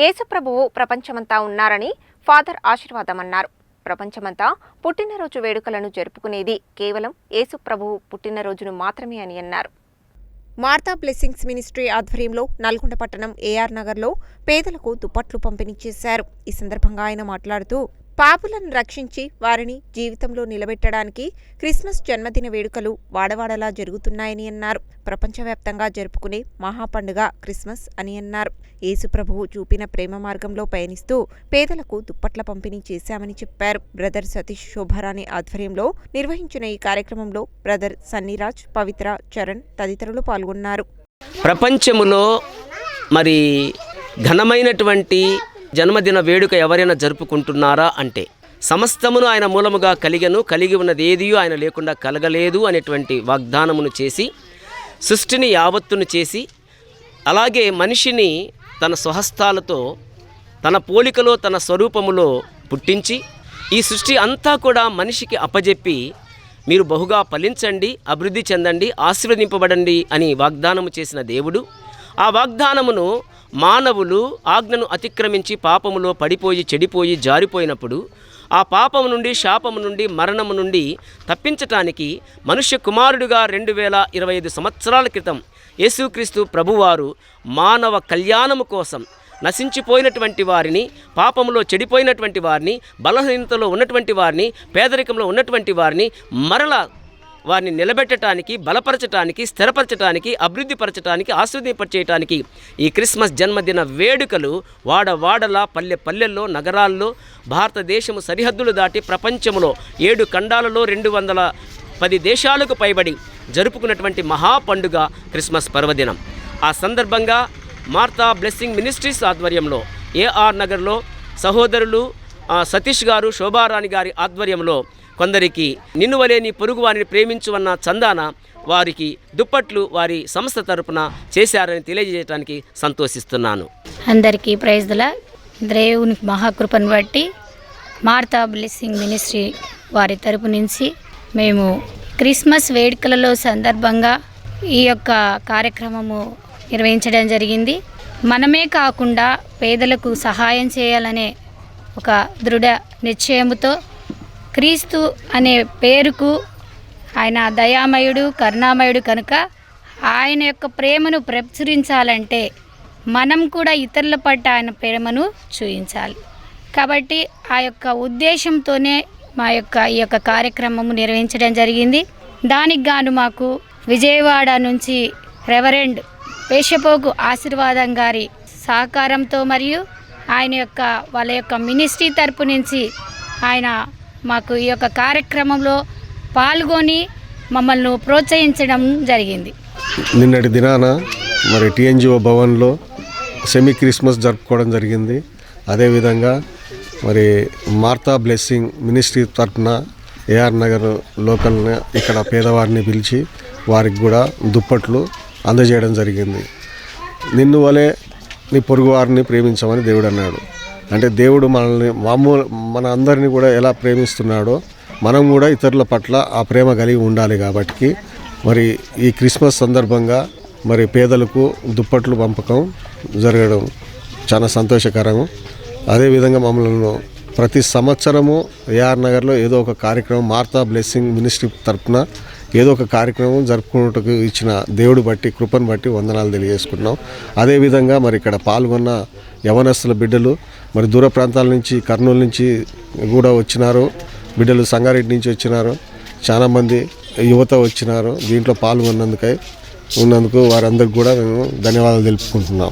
యేసుప్రభువు ప్రపంచమంతా ఉన్నారని ఫాదర్ ఆశీర్వాదమన్నారు. ప్రపంచమంతా పుట్టినరోజు వేడుకలను జరుపుకునేది కేవలం యేసుప్రభువు పుట్టినరోజును మాత్రమే అని అన్నారు. మార్తా బ్లెస్సింగ్స్ మినిస్ట్రీ ఆధ్వర్యంలో నల్గొండ పట్టణం ఏఆర్ నగర్లో పేదలకు దుప్పట్లు పంపిణీ చేశారు. ఈ సందర్భంగా ఆయన మాట్లాడుతూ పాపులను రక్షించి వారిని జీవితంలో నిలబెట్టడానికి క్రిస్మస్ జన్మదిన వేడుకలు వాడవాడలా జరుగుతున్నాయని అన్నారు. ప్రపంచవ్యాప్తంగా జరుపుకునే మహాపండుగ క్రిస్మస్ అని అన్నారు. యేసుప్రభువు చూపిన ప్రేమ మార్గంలో పయనిస్తూ పేదలకు దుప్పట్ల పంపిణీ చేశామని చెప్పారు. బ్రదర్ సతీష్ శోభారాణి ఆధ్వర్యంలో నిర్వహించిన ఈ కార్యక్రమంలో బ్రదర్ సన్నిరాజ్ పవిత్ర చరణ్ తదితరులు పాల్గొన్నారు. ప్రపంచములో మరి ఘనమైనటువంటి జన్మదిన వేడుక ఎవరైనా జరుపుకుంటున్నారా అంటే సమస్తమును ఆయన మూలముగా కలిగను కలిగి ఉన్నది ఏదియో ఆయన లేకుండా కలగలేదు అనేటువంటి వాగ్దానమును చేసి సృష్టిని యావత్తును చేసి అలాగే మనిషిని తన స్వహస్తాలతో తన పోలికలో తన స్వరూపములో పుట్టించి ఈ సృష్టి అంతా కూడా మనిషికి అప్పజెప్పి మీరు బహుగా ఫలించండి అభివృద్ధి చెందండి ఆశీర్వదింపబడండి అని వాగ్దానము చేసిన దేవుడు. ఆ వాగ్దానమును మానవులు ఆజ్ఞను అతిక్రమించి పాపములో పడిపోయి చెడిపోయి జారిపోయినప్పుడు ఆ పాపము నుండి శాపము నుండి మరణము నుండి తప్పించటానికి మనుష్య కుమారుడిగా రెండు వేల ఇరవై ఐదు సంవత్సరాల క్రితం యేసుక్రీస్తు ప్రభువారు మానవ కళ్యాణము కోసం నశించిపోయినటువంటి వారిని పాపములో చెడిపోయినటువంటి వారిని బలహీనతలో ఉన్నటువంటి వారిని పేదరికంలో ఉన్నటువంటి వారిని మరల వారిని నిలబెట్టడానికి బలపరచటానికి స్థిరపరచటానికి అభివృద్ధిపరచడానికి ఆస్వాదింపచేయటానికి ఈ క్రిస్మస్ జన్మదిన వేడుకలు వాడ వాడలా పల్లె పల్లెల్లో నగరాల్లో భారతదేశము సరిహద్దులు దాటి ప్రపంచంలో ఏడు ఖండాలలో రెండు వందల పది దేశాలకు పైబడి జరుపుకున్నటువంటి మహా పండుగ క్రిస్మస్ పర్వదినం. ఆ సందర్భంగా మార్తా బ్లెస్సింగ్ మినిస్ట్రీస్ ఆధ్వర్యంలో ఏఆర్ నగర్లో సహోదరులు సతీష్ గారు శోభారాణి గారి ఆధ్వర్యంలో కొందరికి నిన్ను వలే నీ పొరుగు వారిని ప్రేమించువన్న చందాన వారికి దుప్పట్లు వారి సంస్థ తరపున చేశారని తెలియజేయడానికి సంతోషిస్తున్నాను. అందరికీ ప్రైజ్ల దేవుని మహాకృపను బట్టి మార్తా బ్లెస్సింగ్ మినిస్ట్రీ వారి తరపు నుంచి మేము క్రిస్మస్ వేడుకలలో సందర్భంగా ఈ యొక్క కార్యక్రమము నిర్వహించడం జరిగింది. మనమే కాకుండా పేదలకు సహాయం చేయాలనే ఒక దృఢ నిశ్చయముతో క్రీస్తు అనే పేరుకు ఆయన దయామయుడు కరుణామయుడు కనుక ఆయన యొక్క ప్రేమను ప్రచురించాలంటే మనం కూడా ఇతరుల పట్ల ఆయన ప్రేమను చూపించాలి కాబట్టి ఆ యొక్క ఉద్దేశంతోనే మా యొక్క ఈ యొక్క కార్యక్రమము నిర్వహించడం జరిగింది. దానికి గాను మాకు విజయవాడ నుంచి రెవరెండ్ పేషపోకు ఆశీర్వాదం గారి సహకారంతో మరియు ఆయన యొక్క వాళ్ళ యొక్క మినిస్ట్రీ తరపు నుంచి ఆయన మాకు ఈ యొక్క కార్యక్రమంలో పాల్గొని మమ్మల్ని ప్రోత్సహించడం జరిగింది. నిన్నటి దినాన మరి టీఎన్జిఓ భవన్లో సెమీ క్రిస్మస్ జరుపుకోవడం జరిగింది. అదేవిధంగా మరి మార్తా బ్లెస్సింగ్ మినిస్ట్రీ తరఫున ఏఆర్ నగర్ లోకల్ ఇక్కడ పేదవారిని పిలిచి వారికి కూడా దుప్పట్లు అందజేయడం జరిగింది. నిన్ను వలె నీ పొరుగు వారిని ప్రేమించమని దేవుడు అన్నాడు. అంటే దేవుడు మనల్ని మామూలు మన అందరినీ కూడా ఎలా ప్రేమిస్తున్నాడో మనం కూడా ఇతరుల పట్ల ఆ ప్రేమ కలిగి ఉండాలి కాబట్టి మరి ఈ క్రిస్మస్ సందర్భంగా మరి పేదలకు దుప్పట్లు పంపకం జరగడం చాలా సంతోషకరము. అదేవిధంగా మమ్మల్ని ప్రతి సంవత్సరము ఏఆర్ నగర్లో ఏదో ఒక కార్యక్రమం మార్తా బ్లెస్సింగ్ మినిస్ట్రీ తరపున ఏదో ఒక కార్యక్రమం జరుపుకున్నట్టుకు ఇచ్చిన దేవుడు బట్టి కృపను బట్టి వందనాలు తెలియజేసుకుంటున్నాం. అదేవిధంగా మరి ఇక్కడ పాల్గొన్న యవనస్తుల బిడ్డలు మరి దూర ప్రాంతాల నుంచి కర్నూలు నుంచి కూడా వచ్చినారు. బిడ్డలు సంగారెడ్డి నుంచి వచ్చినారు. చాలామంది యువత వచ్చినారు. దీంట్లో పాల్గొన్నందుకై ఉన్నందుకు వారందరికి కూడా మేము ధన్యవాదాలు తెలుపుకుంటున్నాం.